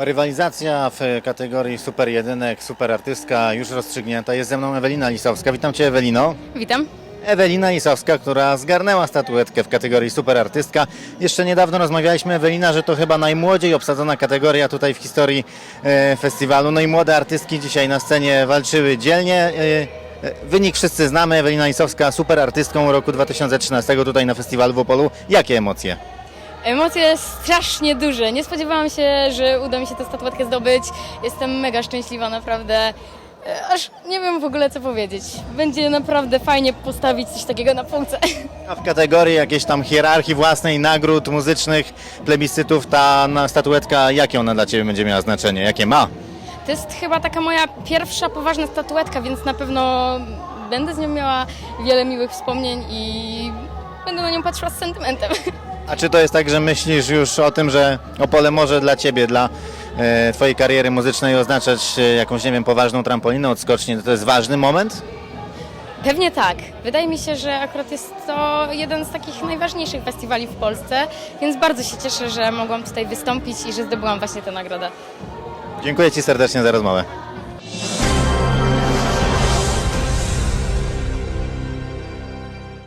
Rywalizacja w kategorii super jedynek, super artystka już rozstrzygnięta. Jest ze mną Ewelina Lisowska. Witam Cię Ewelino. Witam. Ewelina Lisowska, która zgarnęła statuetkę w kategorii super artystka. Jeszcze niedawno rozmawialiśmy, Ewelina, że to chyba najmłodziej obsadzona kategoria tutaj w historii e, festiwalu. No i młode artystki dzisiaj na scenie walczyły dzielnie. E, e, wynik wszyscy znamy. Ewelina Lisowska, super artystką roku 2013 tutaj na festiwalu w Opolu. Jakie emocje? Emocje strasznie duże. Nie spodziewałam się, że uda mi się tę statuetkę zdobyć. Jestem mega szczęśliwa, naprawdę. E, Aż nie wiem w ogóle co powiedzieć. Będzie naprawdę fajnie postawić coś takiego na półce. A w kategorii jakiejś tam hierarchii własnej, nagród muzycznych, plebiscytów, ta statuetka, jakie ona dla Ciebie będzie miała znaczenie? Jakie ma? To jest chyba taka moja pierwsza poważna statuetka, więc na pewno będę z nią miała wiele miłych wspomnień i będę na nią patrzyła z sentymentem. A czy to jest tak, że myślisz już o tym, że Opole może dla Ciebie, dla e, Twojej kariery muzycznej oznaczać e, jakąś, nie wiem, poważną trampolinę, odskocznię? To jest ważny moment? Pewnie tak. Wydaje mi się, że akurat jest to jeden z takich najważniejszych festiwali w Polsce, więc bardzo się cieszę, że mogłam tutaj wystąpić i że zdobyłam właśnie tę nagrodę. Dziękuję Ci serdecznie za rozmowę.